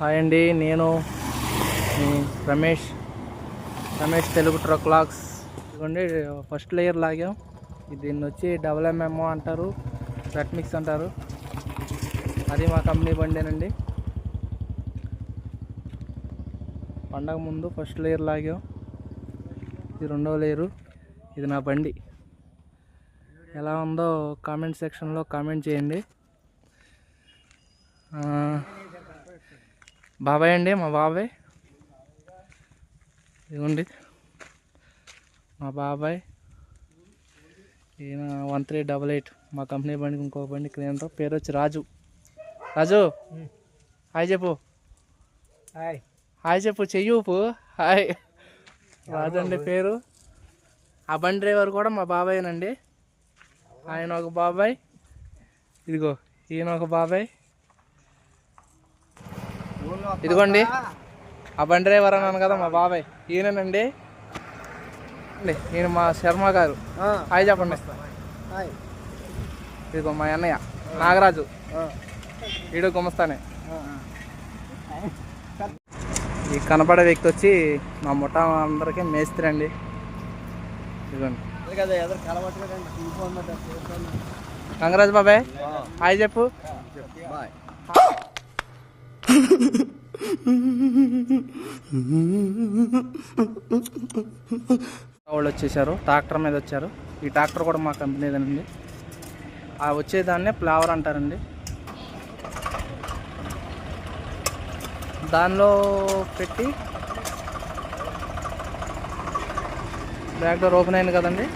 Hi అండి నేను Ramesh Ramesh Telugu truck lakhs. ఇదిగోండి ఫస్ట్ లేయర్ లాగాం. దీన్ని వచ్చి డబల్ ఎంఎంఓ అంటారు రెడ్ మిక్స్ అంటారు. అది మా కంపెనీ బండేనండి. పండగ ముందు ఫస్ట్ లేయర్ లాగాం. ఇది రెండవ లేయరు ఇది నా బండి. ఎలా ఉందో కామెంట్ సెక్షన్లో కామెంట్ చేయండి. ఆ, బాబాయ్ అండి మా బాబాయ్. ఇదిగోండి. మా బాబాయ్. ఈయన వన్ త్రీ డబల్ ఎయిట్. మా కంపెనీ బండికి ఇంకో బండి క్లీనర్ పేరు వచ్చి రాజు. రాజు హాయ్ చెప్పు. హాయ్. హాయ్ చెప్పు చెయ్యి ఊపు. హాయ్. రాజు అండి పేరు. ఆ బండి డ్రైవర్ కూడా మా బాబాయేనండి. ఆయన ఒక బాబాయ్. ఇదిగో ఈయన ఒక బాబాయ్. ఇదిగోండి. ఆ బండి డ్రైవర్ అన్నాను కదా మా బాబాయ్. ఈయననండి. అండి ఈయన మా శర్మ గారు. హాయ్ చెప్పండి. ఇదిగో మా అన్నయ్య నాగరాజు. వీడు గుమస్తానే. ఈ కనపడే వ్యక్తి వచ్చి మా ముఠా అందరికీ మేస్త్రి అండి. ఇదిగోండి. కంగరాజు బాబాయ్ హాయ్ చెప్పు బాయ్. వాళ్ళు వచ్చేసారు ట్రాక్టర్ మీద వచ్చారు. ఈ ట్రాక్టర్ కూడా మా కంపెనీదేనండి ఆ వచ్చేదాన్నే ఫ్లేవర్ అంటారండి. దానిలో పెట్టి బ్యాక్ డోర్ ఓపెన్ అయింది కదండి.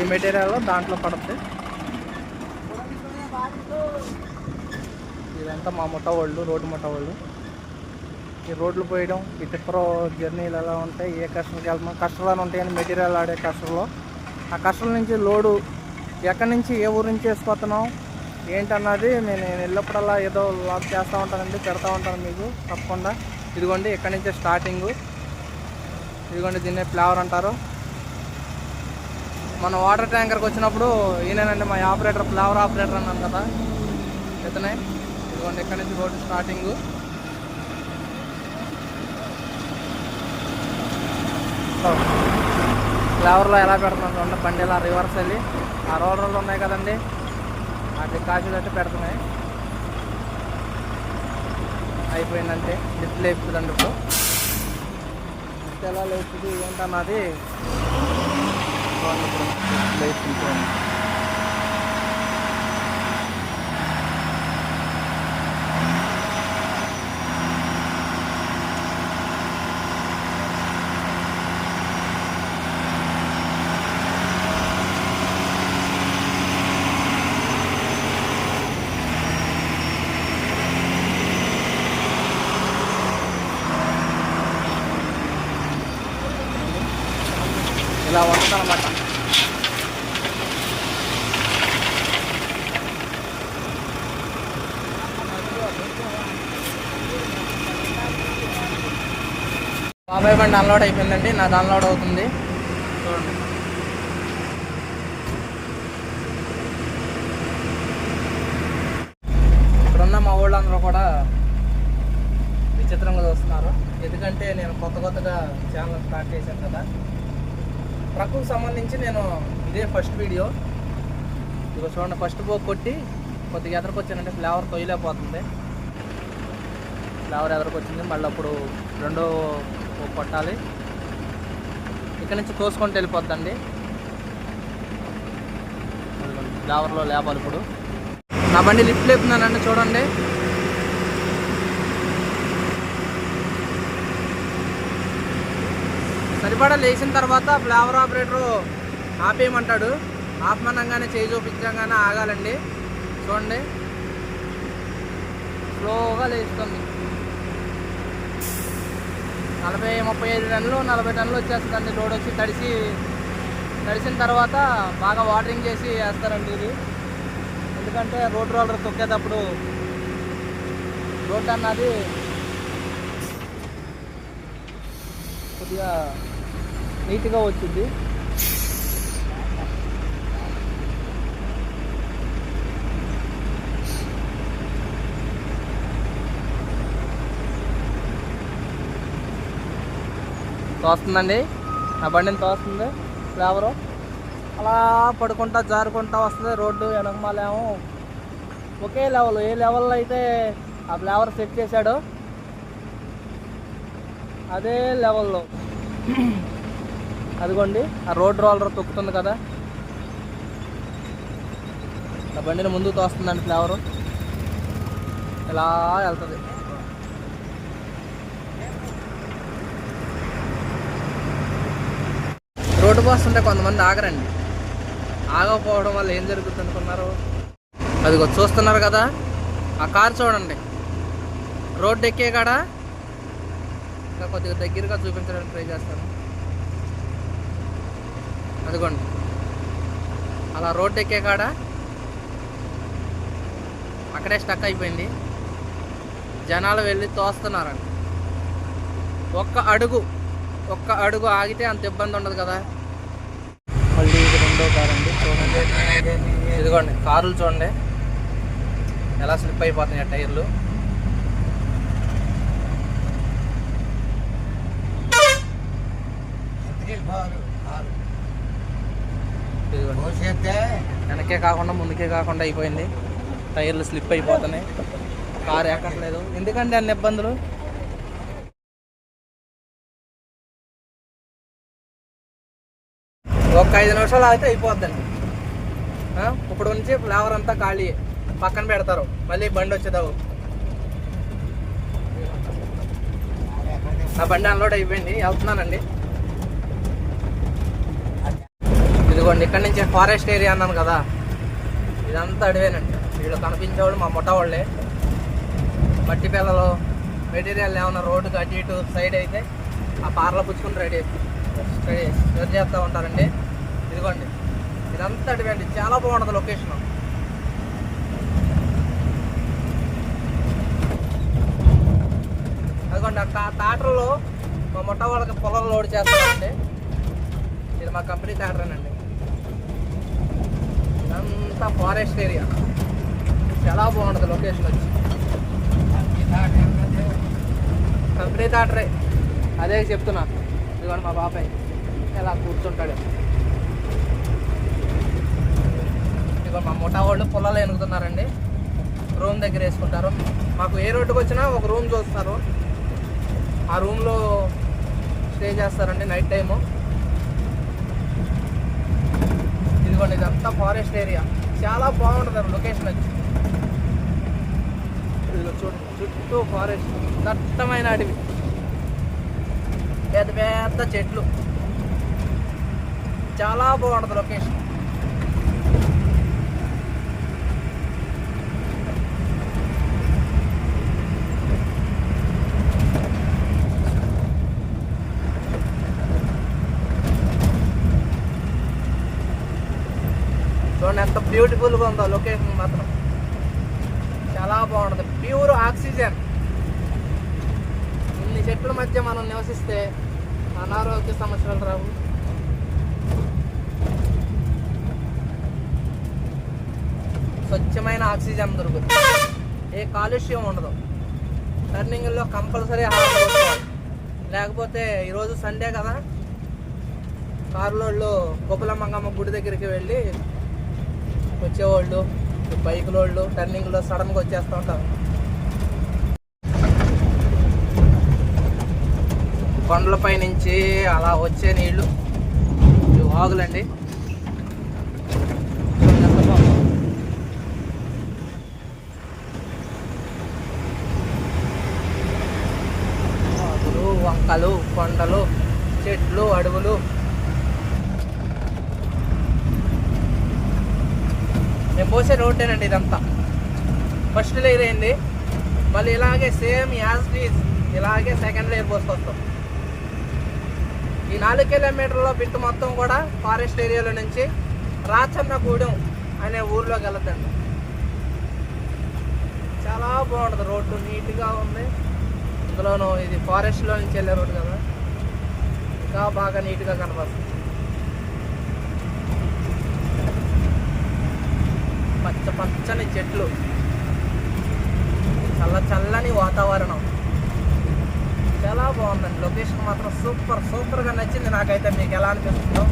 ఈ మెటీరియల్ దాంట్లో పడుతుంది. ఇదంతా మా ముఠ వాళ్ళు రోడ్డు ముఠ వాళ్ళు. ఈ రోడ్లు పోయడం ఈ టిప్పర్ జర్నీలు ఎలా ఉంటాయి ఏ కస్టమర్కి వెళ్తాం కష్టాలు ఉంటాయని మెటీరియల్ ఆడే కష్టంలో ఆ కష్టం నుంచి లోడు ఎక్కడి నుంచి ఏ ఊరు నుంచి వేసుకొస్తున్నాం ఏంటన్నది నేను వెళ్ళినప్పుడల్లా ఏదో లాక్ చేస్తూ ఉంటానండి పెడతా ఉంటాను మీకు తప్పకుండా. ఇదిగోండి ఇక్కడి నుంచే స్టార్టింగు. ఇదిగోండి దీన్నే ఫ్లేవర్ అంటారు. మన వాటర్ ట్యాంకర్కి వచ్చినప్పుడు ఈయనండి మా ఆపరేటర్ ఫ్లేవర్ ఆపరేటర్ అన్నాను కదా ఇతనే. ఇదిగోండి ఇక్కడి నుంచి రోడ్డు స్టార్టింగు. ఫ్లేవర్లో ఎలా పెడుతున్నాం చూడండి బండి ఇలా రివర్స్ వెళ్ళి. ఆ రోలర్లు ఉన్నాయి కదండి. అటు కాజులు అయితే పెడుతున్నాయి. అయిపోయిందంటే లిఫ్ట్ లేపుతుందండి ఇప్పుడు. లిఫ్ట్ ఎలా లేపుతుంది ఏంటన్నది? చూడండి ఇప్పుడు లేపుతుంది ఇలా ఉంటుంది అనమాట బాబాయ్ బండి అన్లోడ్ అయిపోయిందండి నా అన్లోడ్ అవుతుంది. చూడండి. ఇక్కడున్న మా ఊళ్ళందరూ కూడా విచిత్రంగా చూస్తున్నారు. ఎందుకంటే నేను కొత్త కొత్తగా ఛానల్ స్టార్ట్ చేశాను కదా. ట్రక్కు సంబంధించి నేను ఇదే ఫస్ట్ వీడియో ఇదిగో చూడండి ఫస్ట్ బోక్ కొట్టి కొద్దిగా ఎదరకొచ్చానంటే ఫ్లేవర్ తొయ్యలేకపోతుంది ఫ్లేవర్ ఎదరకొచ్చింది మళ్ళీ అప్పుడు రెండో కొట్టాలి. ఇక్కడ నుంచి తోసుకొని వెళ్ళిపోద్దండి. ఫ్లేవర్లో లేపాలి ఇప్పుడు. నా బండి లిఫ్ట్ లేపుతున్నానండి చూడండి. సరిపడా లేచిన తర్వాత ఫ్లేవర్ ఆపరేటర్ ఆపేయమంటాడు. ఆపమనంగానే చేయి చూపించగానే ఆగాలండి. చూడండి. స్లోగా లేస్తుంది. నలభై ముప్పై ఐదు టన్నులు నలభై టన్నులు వచ్చేస్తుందండి లోడ్ వచ్చి తడిసి తడిసిన తర్వాత బాగా వాటరింగ్ చేసి వేస్తారండి ఇది. ఎందుకంటే రోడ్ రోలర్ తొక్కేటప్పుడు రోడ్ అన్నది కొద్దిగా నీట్గా వచ్చింది. తోస్తుందండి. నా బండిని తోస్తుంది. ఫ్లేవరు. అలా పడుకుంటా జారుకుంటా వస్తుంది. రోడ్డు వెనకమాలేమో ఒకే లెవెల్. ఏ లెవెల్లో అయితే ఆ ఫ్లేవర్ సెట్ చేశాడో అదే లెవెల్లో. అదిగోండి ఆ రోడ్ రోలర్ తొక్కుతుంది కదా. ఆ బండిని ముందుకు తోస్తుందండి ఫ్లేవరు. ఇలా వెళ్తుంది. రోడ్డు పోస్తుంటే కొంతమంది ఆగరండి. ఆగకపోవడం వల్ల ఏం జరుగుతుంది అనుకున్నారు? అదిగో చూస్తున్నారు కదా ఆ కార్ చూడండి. రోడ్డు ఎక్కే కాడ? ఇంకా కొద్దిగా దగ్గరగా చూపించడానికి ట్రై చేస్తాను. అదిగోండి. అలా రోడ్డు ఎక్కే కాడ అక్కడే స్టక్ అయిపోయింది. జనాలు వెళ్ళి తోస్తున్నారండి ఒక్క అడుగు ఒక్క అడుగు ఆగితే అంత ఇబ్బంది ఉండదు కదా. మళ్ళీ ఇది రెండో కారు అండి. చూడండి. ఇదిగోండి కార్లు చూడండి. ఎలా స్లిప్ అయిపోతున్నాయి ఆ టైర్లు. బారు. వెనకే కాకుండా ముందుకే కాకుండా అయిపోయింది. టైర్లు స్లిప్ అయిపోతున్నాయి. కారు ఎక్కట్లేదు. ఎందుకండి అన్ని ఇబ్బందులు? ఒక ఐదు నిమిషాలు అయితే అయిపోద్దండి. ఇప్పుడు నుంచి ఫ్లేవర్ అంతా ఖాళీ. పక్కన పెడతారు. మళ్ళీ బండి వచ్చేదావు. నా బండి అన్లోడ్ అయిపోయింది. వెళ్తున్నానండి. ఇదిగోండి ఇక్కడ నుంచి ఫారెస్ట్ ఏరియా అన్నాను కదా. ఇదంతా అడివేనండి. వీళ్ళు కనిపించేవాళ్ళు మా ముఠా వాళ్ళే. మట్టి పిల్లలు మెటీరియల్ ఏమన్నా రోడ్డుకి అటు ఇటు సైడ్ అయితే ఆ పార్ల పుచ్చుకుని రెడీ రెడీ రెడీ చేస్తూ ఉంటారండి. ఇదిగోండి ఇదంతా అడివండి. చాలా బాగుంటుంది లొకేషన్. అదిగోండి ఆ టాటర్లో మా ముఠా వాళ్ళకి పొలం లోడ్ చేస్తామండి ఇది మా కంపెనీ టాటరేనండి అంతా ఫారెస్ట్ ఏరియా చాలా బాగుంటుంది లొకేషన్ వచ్చి. కంపెనీ థియేటరే. అదే చెప్తున్నా. ఇదిగోండి మా బాబాయ్. ఎలా కూర్చుంటాడు. ఇదిగో మా ముఠా వాళ్ళు పొలాలు ఎనుగుతున్నారండి. రూమ్ దగ్గర వేసుకుంటారు. మాకు ఏ రోడ్డుకి వచ్చినా ఒక రూమ్ చూస్తారు. ఆ రూమ్లో స్టే చేస్తారండి నైట్ టైము. ఇదిగోండి ఇదంతా ఫారెస్ట్ ఏరియా చాలా బాగుంటుంది లొకేషన్ వచ్చి చుట్టూ ఫారెస్ట్ దట్టమైన అడవి. పెద్ద పెద్ద చెట్లు. చాలా బాగుంటుంది లొకేషన్ చూడండి ఎంత బ్యూటిఫుల్గా ఉందో లొకేషన్ మాత్రం. చాలా బాగుంటుంది. Pure oxygen. ఇన్ని చెట్ల మధ్య మనం నివసిస్తే అనారోగ్య సమస్యలు రావు. స్వచ్ఛమైన ఆక్సిజన్ దొరుకుతుంది. ఏ కాలుష్యం ఉండదు. టర్నింగ్లో కంపల్సరీ లేకపోతే ఈరోజు సండే కదా. కారులోళ్ళు గొప్పల మంగమ్మ గుడి దగ్గరికి వెళ్ళి వచ్చేవాళ్ళు బైకులోళ్ళు టర్నింగ్లో సడన్గా వచ్చేస్తూ ఉంటారు. కొండలపై నుంచి అలా వచ్చే నీళ్ళు ఇవి వాగులండి. వాగులు వంకలు కొండలు చెట్లు అడవులు. నేను పోసే రోడ్డేనండి ఇదంతా. ఫస్ట్ లేయర్ అయింది మళ్ళీ ఇలాగే సేమ్ యాజ్ ఈజ్ ఇలాగే సెకండ్ లేయర్ పోసుకొస్తాం. ఈ నాలుగు కిలోమీటర్ల బిట్ మొత్తం కూడా ఫారెస్ట్ ఏరియాలో నుంచి రాచన్నగూడెం అనే ఊర్లోకి వెళ్తుందండి చాలా బాగుంటుంది రోడ్డు నీట్గా ఉంది. ఇందులోనూ ఇది ఫారెస్ట్లో నుంచి వెళ్ళే రోడ్డు కదా. ఇంకా బాగా నీట్గా కనపడుతుంది పచ్చ పచ్చని చెట్లు. చల్ల చల్లని వాతావరణం. చాలా బాగుందండి. లొకేషన్ మాత్రం సూపర్ సూపర్గా నచ్చింది నాకైతే. మీకు ఎలా అనిపిస్తుందో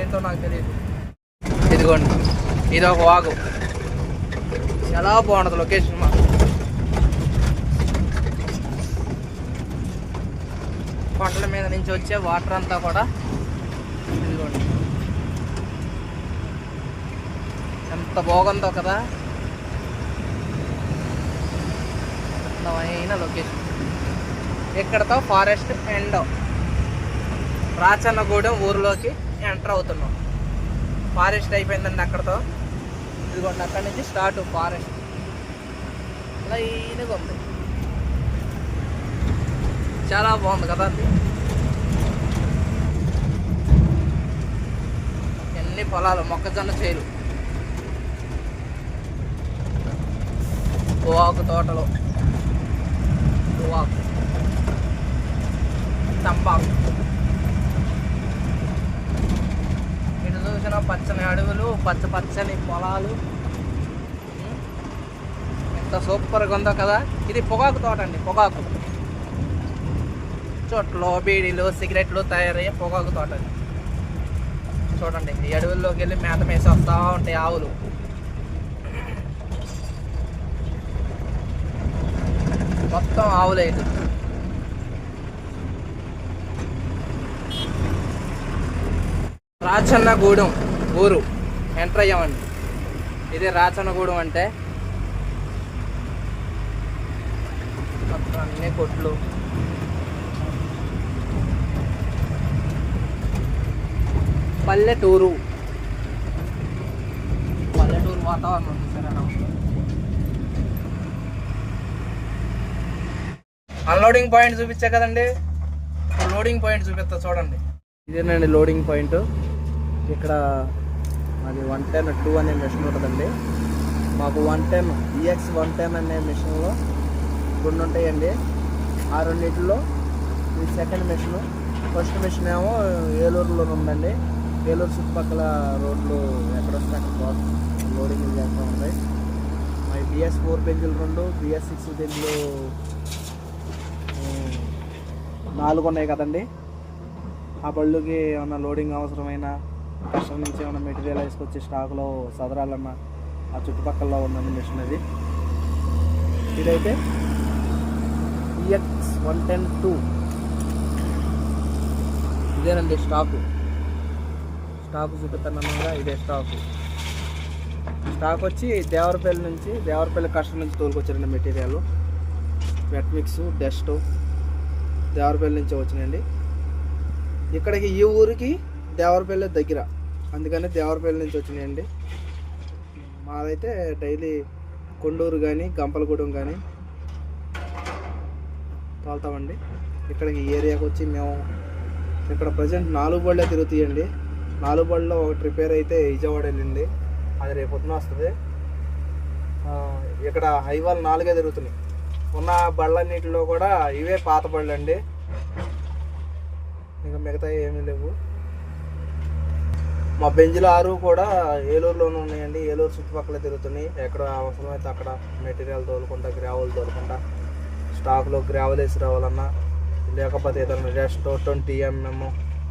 ఏంటో నాకు తెలియదు. ఇదిగోండి. ఇది ఒక వాగు. చాలా బాగుంటుంది లొకేషన్ మాత్రం. కొండల మీద నుంచి వచ్చే వాటర్ అంతా కూడా ఇదిగోండి. ఎంత బాగుందో కదా. అందమైన లొకేషన్ ఇక్కడతో ఫారెస్ట్ ఎండ్. రాచన్నగూడెం ఊరిలోకి ఎంటర్ అవుతున్నాం. ఫారెస్ట్ అయిపోయిందండి అక్కడతో. ఇదిగోండి అక్కడి నుంచి స్టార్ట్ ఫారెస్ట్. లైన్గా ఉంది. చాలా బాగుంది కదా అది. ఎన్ని పొలాలు? మొక్కజొన్న చేలు. పొగాకు తోటలు. గోవాకు తంబాకు. ఇటు చూసిన పచ్చని అడవులు పచ్చ పచ్చని పొలాలు. ఎంత సూపర్గా ఉందో కదా. ఇది పొగాకు తోట అండి పొగాకు. చోట్లు బీడీలు సిగరెట్లు తయారయ్యే పొగాకు తోట చూడండి ఈ అడవుల్లోకి వెళ్ళి మేత మేసి వస్తూ ఉంటాయి ఆవులు. మొత్తం ఆవులే రాచన్నగూడెం ఊరు. ఎంటర్ అయ్యామండి. ఇది రాచన్నగూడెం అంటే. మొత్తం అన్ని కొట్లు. పల్లెటూరు. పల్లెటూరు వాతావరణం చూసారా? అన్లోడింగ్ పాయింట్ చూపించా కదండి. లోడింగ్ పాయింట్ చూపిస్తా చూడండి. ఇదేనండి లోడింగ్ పాయింట్ ఇక్కడ అది వన్ టెన్ టూ అనే మిషన్ ఉంటుందండి. మాకు one ten EX one ten అనే మిషన్లో రెండు ఉంటాయండి. ఆ రెండింటిలో ఇది సెకండ్ మిషన్ ఫస్ట్ మిషన్ ఏమో ఏలూరులో ఉందండి. ఏలూరు చుట్టుపక్కల రోడ్లు ఎక్కడ వస్తే అక్కడ లోడింగ్ చేస్తూ ఉంటాయి మరి బిఎస్ ఫోర్ బెంజులు రెండు బిఎస్ సిక్స్ బెంజులు నాలుగు ఉన్నాయి కదండి. ఆ బళ్ళుకి ఏమన్నా లోడింగ్ అవసరమైన కష్టం నుంచి ఏమైనా మెటీరియల్ వేసుకొచ్చి స్టాక్లో సదరాలన్న ఆ చుట్టుపక్కల ఉందండి మిషన్ అది. ఇదైతే ఈఎక్స్ వన్ టెన్ టూ. ఇదేనండి స్టాకు. స్టాకు చూపిస్తానగా ఇదే స్టాకు. స్టాక్ వచ్చి దేవరపల్లి నుంచి దేవరపల్లి కష్టం నుంచి తోలుకొచ్చారండి material. Wet mix dust Devarapalli నుంచి వచ్చినాయండి. ఇక్కడికి ఈ ఊరికి దేవరపల్లి దగ్గర. అందుకని దేవరపల్లి నుంచి వచ్చినాయండి. మాదైతే డైలీ కొండూరు కానీ గంపలగూడెం కానీ తోలుతామండి. ఇక్కడికి ఈ ఏరియాకి వచ్చి మేము ఇక్కడ ప్రజెంట్ నాలుగు బళ్ళే తిరుగుతాయండి. నాలుగు బళ్ళలో ఒకటి రిపేర్ అయితే విజయవాడ వెళ్ళింది. అది రేపు పొద్దున వస్తుంది ఇక్కడ హైవాల్ నాలుగే తిరుగుతున్నాయి. ఉన్న బళ్ళన్నిటిలో కూడా ఇవే పాత బళ్ళు అండి ఇంకా మిగతా ఏమీ లేవు. మా బెంజులు ఆరు కూడా ఏలూరులోనే ఉన్నాయండి. ఏలూరు చుట్టుపక్కల తిరుగుతున్నాయి. ఎక్కడ అవసరమైతే అక్కడ మెటీరియల్ తోలుకుంటా గ్రావెల్ తోలుకుంటా స్టాక్లో గ్రావెల్ వేసి రావాలన్నా లేకపోతే ఏదైనా రెస్ట్ ట్వంటీ ఎంఎం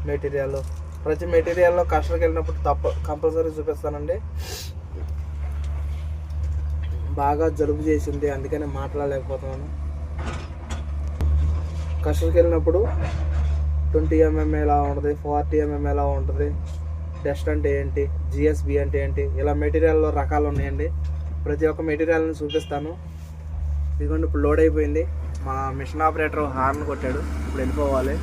మెటీరియల్. ప్రతి మెటీరియల్లో కష్టకి వెళ్ళినప్పుడు తప్ప కంపల్సరీ చూపిస్తానండి. బాగా జలుబు చేసింది అందుకని మాట్లాడలేకపోతున్నాను. కష్టకి వెళ్ళినప్పుడు ట్వంటీ ఎంఎం ఎలా ఉంటుంది ఫార్టీ ఎంఎం ఎలా ఉంటుంది డస్ట్ అంటే ఏంటి జిఎస్బి అంటే ఏంటి ఇలా మెటీరియల్లో రకాలు ఉన్నాయండి. ప్రతి ఒక్క మెటీరియల్ని చూపిస్తాను. ఇదిగోండి ఇప్పుడు లోడ్ అయిపోయింది. మా మిషన్ ఆపరేటర్ హార్న్ కొట్టాడు ఇప్పుడు వెళ్ళిపోవాలి.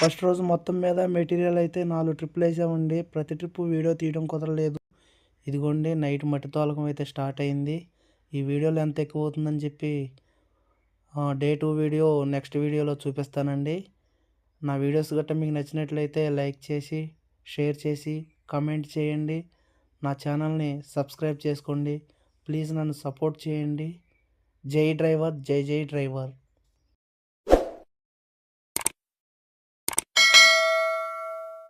ఫస్ట్ రోజు మొత్తం మీద మెటీరియల్ అయితే నాలుగు ట్రిప్పులు వేసామండి. ప్రతి ట్రిప్ వీడియో తీయడం కుదరలేదు. ఇదిగోండి నైట్ మట్టి తోలకం అయితే స్టార్ట్ అయింది. ఈ వీడియోలో ఎంత ఎక్కువ అవుతుందని చెప్పి డే టూ వీడియో నెక్స్ట్ వీడియోలో చూపిస్తానండి. నా వీడియోస్ గట్రా మీకు నచ్చినట్లయితే లైక్ చేసి షేర్ చేసి కమెంట్ చేయండి. నా ఛానల్ని సబ్స్క్రైబ్ చేసుకోండి. ప్లీజ్ నన్ను సపోర్ట్ చేయండి. జై డ్రైవర్ జై జై డ్రైవర్.